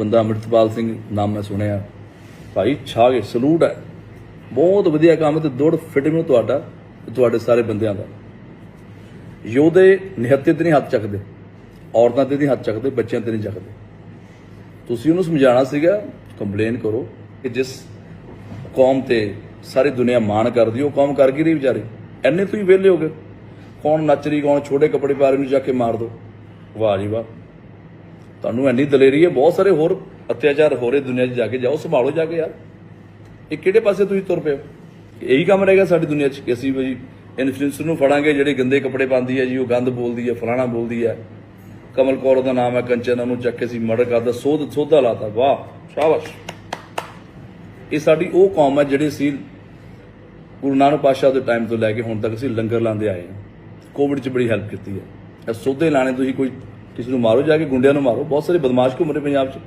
ਬੰਦਾ ਅੰਮ੍ਰਿਤਪਾਲ ਸਿੰਘ ਨਾਮ ਮੈਂ ਸੁਣਿਆ। ਭਾਈ, ਛਾ ਗਏ ਸਲੂਟ ਹੈ। ਬਹੁਤ ਵਧੀਆ ਕੰਮ ਤੇ ਦੌੜ ਫਿਟ ਨੂੰ ਤੁਹਾਡਾ ਤੁਹਾਡੇ ਸਾਰੇ ਬੰਦਿਆਂ ਦਾ। ਯੋਧੇ ਨਿਹੱਤੇ ਤੇ ਨਹੀਂ ਹੱਥ ਚੱਕਦੇ, ਔਰਤਾਂ ਤੇ ਨਹੀਂ ਹੱਥ ਚੱਕਦੇ, ਬੱਚਿਆਂ ਤੇ ਨਹੀਂ ਚੱਕਦੇ। ਤੁਸੀਂ ਉਹਨੂੰ ਸਮਝਾਉਣਾ ਸੀਗਾ ਕੰਪਲੇਨ ਕਰੋ ਕਿ ਜਿਸ ਕੌਮ ਤੇ ਸਾਰੀ ਦੁਨੀਆ ਮਾਣ ਕਰਦੀ, ਉਹ ਕੌਮ ਕਰ ਕੀ ਰਹੀ ਵਿਚਾਰੇ? ਐਨੇ ਤੁਸੀਂ ਵਿਹਲੇ ਹੋ ਗਏ। ਕੌਣ ਨੱਚ ਰਹੀ, ਕੌਣ ਛੋਟੇ ਕੱਪੜੇ ਪਾ ਰਹੀ ਨੂੰ ਜਾ ਕੇ ਮਾਰ ਦੋ। ਵਾਹ ਜੀ ਵਾਹ। ਤੁਹਾਨੂੰ ਐਨੀ ਦਲੇਰੀ ਹੈ, ਬਹੁਤ ਸਾਰੇ ਹੋਰ ਅਤਿਆਚਾਰ ਹੋ ਰਹੇ ਦੁਨੀਆ 'ਚ ਜਾ ਕੇ, ਜਾਓ, ਸੰਭਾਲੋ ਜਾ ਕੇ ਯਾਰ। ਇਹ ਕਿਹੜੇ ਪਾਸੇ ਤੁਸੀਂ ਤੁਰ ਪਏ ਹੋ? ਇਹੀ ਕੰਮ ਰਹੇਗਾ ਸਾਡੀ ਦੁਨੀਆ 'ਚ ਕਿ ਅਸੀਂ ਵੀ ਇਨਫਲੂਐਂਸਰ ਨੂੰ ਫੜਾਂਗੇ, ਜਿਹੜੇ ਗੰਦੇ ਕੱਪੜੇ ਪਾਉਂਦੀ ਹੈ ਜੀ, ਉਹ ਗੰਦ ਬੋਲਦੀ ਹੈ, ਫਲਾਣਾ ਬੋਲਦੀ ਹੈ। ਕਮਲ ਕੌਰ ਦਾ ਨਾਮ ਹੈ, ਕੰਚਨ, ਉਹਨੂੰ ਚੱਕ ਕੇ ਅਸੀਂ ਮਰਡਰ ਕਰਦਾ ਸੋਧ, ਸੋਧਾ ਲਾਤਾ। ਵਾਹ, ਸ਼ਾਬਾਸ਼। ਇਹ ਸਾਡੀ ਉਹ ਕੌਮ ਹੈ ਜਿਹੜੀ ਸੀ ਗੁਰੂ ਨਾਨਕ ਪਾਤਸ਼ਾਹ ਦੇ ਟਾਈਮ ਤੋਂ ਲੈ ਕੇ ਹੁਣ ਤੱਕ ਅਸੀਂ ਲੰਗਰ ਲਾਉਂਦੇ ਆਏ ਹਾਂ। ਕੋਵਿਡ 'ਚ ਬੜੀ ਹੈਲਪ ਕੀਤੀ ਹੈ। ਇਹ ਸੋਧੇ ਲਾਣੇ ਤੁਸੀਂ ਕੋਈ ਕਿਸੇ ਨੂੰ ਮਾਰੋ ਜਾ ਕੇ ਗੁੰਡਿਆਂ ਨੂੰ ਮਾਰੋ ਬਹੁਤ ਸਾਰੇ ਬਦਮਾਸ਼ ਘੁੰਮ ਰਹੇ ਪੰਜਾਬ 'ਚ